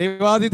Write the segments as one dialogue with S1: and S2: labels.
S1: దేవాది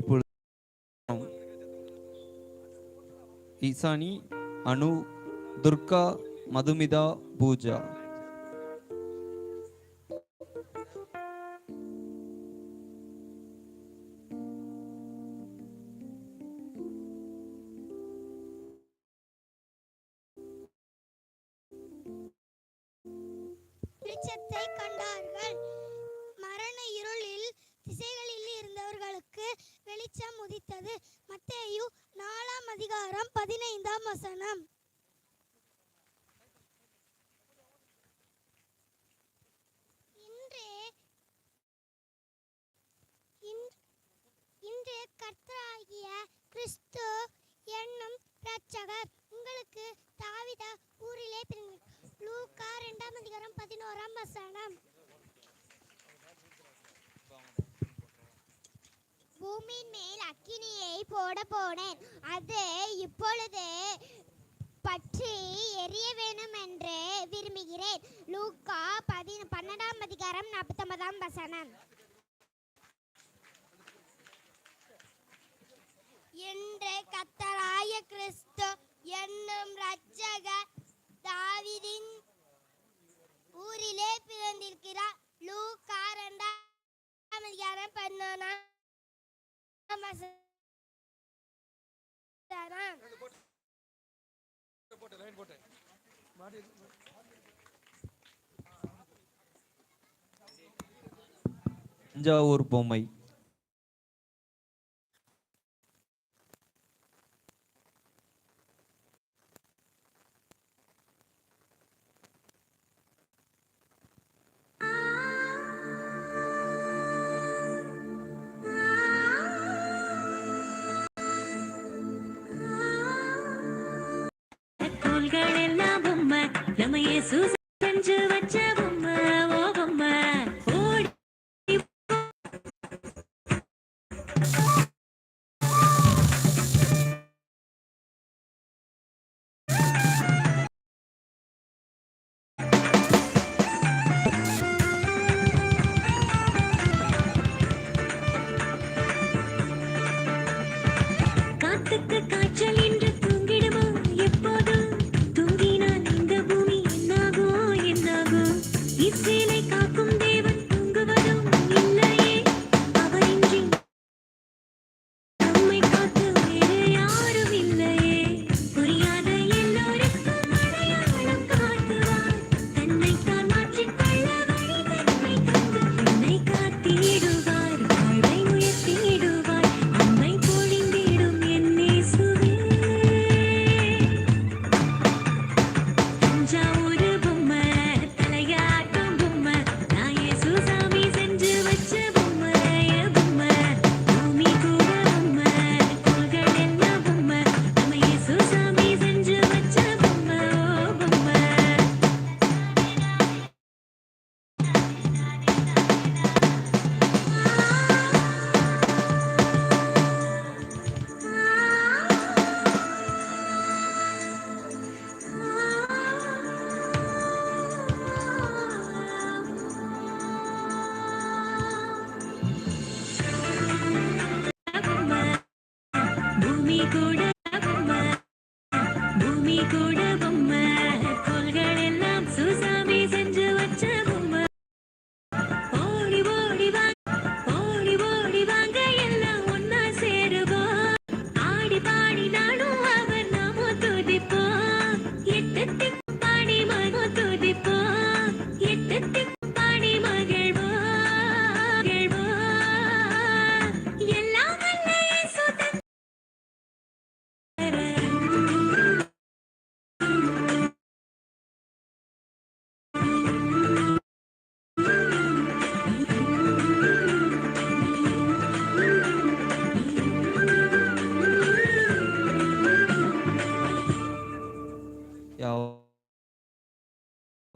S1: இப்பொழுது ஈசானி அனு துர்கா மதுமிதா பூஜா
S2: வெளிச்சத்தை கண்டார்கள் வெளிச்சம் உதித்தது மத்தேயு நாலாம் அதிகாரம் பதினைந்தாம் வசனம் இன்றே இன்று கர்த்தராகிய கிறிஸ்து என்னும் இரட்சகர் உங்களுக்கு தாவித ஊரிலே பிறந்தார் லூக்கா இரண்டாம் அதிகாரம் பதினோராம் வசனம் பூமியின் மேல் அக்கினியை போட போனேன் அது இப்பொழுது பற்றி எரிய வேணும் என்று விரும்புகிறேன் லூக்கா பதி பன்னெண்டாம் அதிகாரம் நாற்பத்தொன்பதாம் வசனம் என்ற கத்தராய கிறிஸ்து
S1: தஞ்சாவூர் பொம்மை
S3: தோள்களெல்லாம் Jesus 心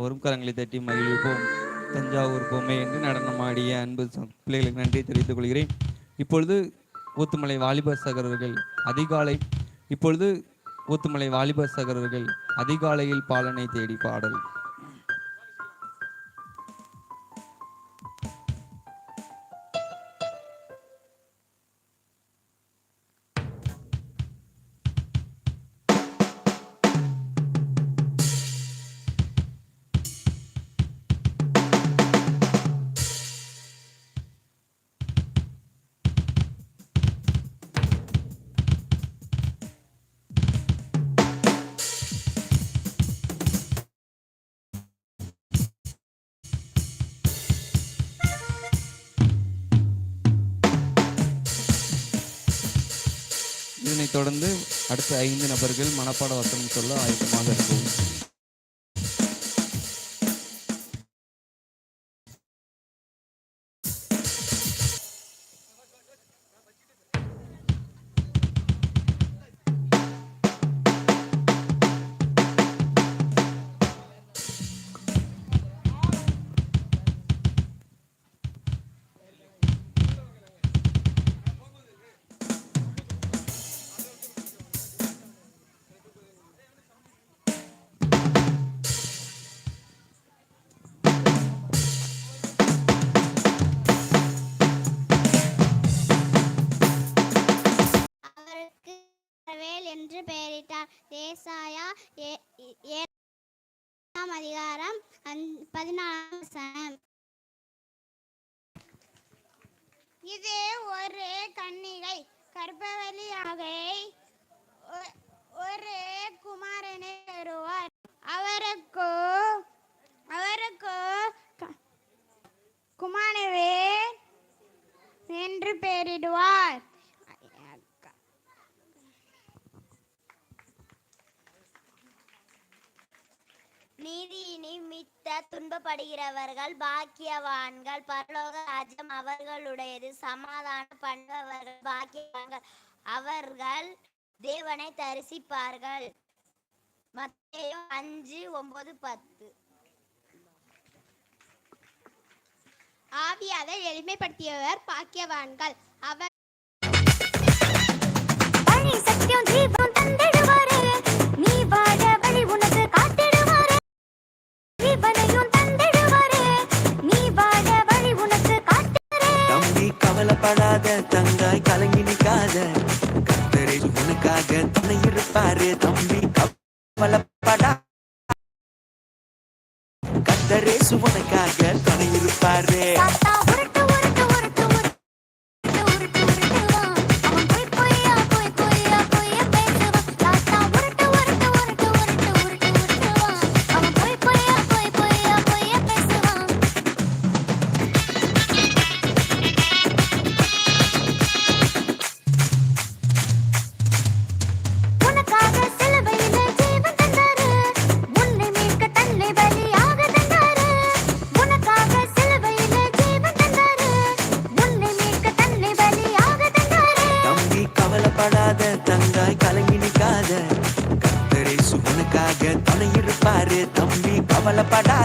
S1: வரும் கரங்களை தட்டி மகிழ்விப்போம் தஞ்சாவூர் பொம்மை என்று நடனமாடிய அன்பு பிள்ளைகளுக்கு நன்றி தெரிவித்துக் கொள்கிறேன் இப்பொழுது ஊத்துமலை வாலிபர் சகரர்கள் அதிகாலை இப்பொழுது ஊத்துமலை வாலிபர் சகரர்கள் அதிகாலையில் பாலனை தேடி பாடல் தொடர்ந்து அடுத்த ஐந்து நபர்கள் மனப்பாட வசனம் சொல்ல ஆயத்தமாக இருக்கும்
S4: பதினாலாம் இது ஒரு கன்னிகை கற்பவ விரும்பப்படுகிறவர்கள் பாக்கியவான்கள் பரலோக ராஜ்யம் அவர்களுடையது சமாதான பண்பவர்கள் பாக்கியவான்கள் அவர்கள் தேவனை தரிசிப்பார்கள் மத்தேயும் அஞ்சு ஒன்பது பத்து ஆவியாதல் எளிமைப்படுத்தியவர் பாக்கியவான்கள் அவர்
S5: கவலைப்படாத தங்காய் கலங்கி நிற்காத கத்தரை உனக்காக துணை இருப்பாரு தம்பி கவலைப்படா கத்தரேசு உனக்காக துணை இருப்பாரு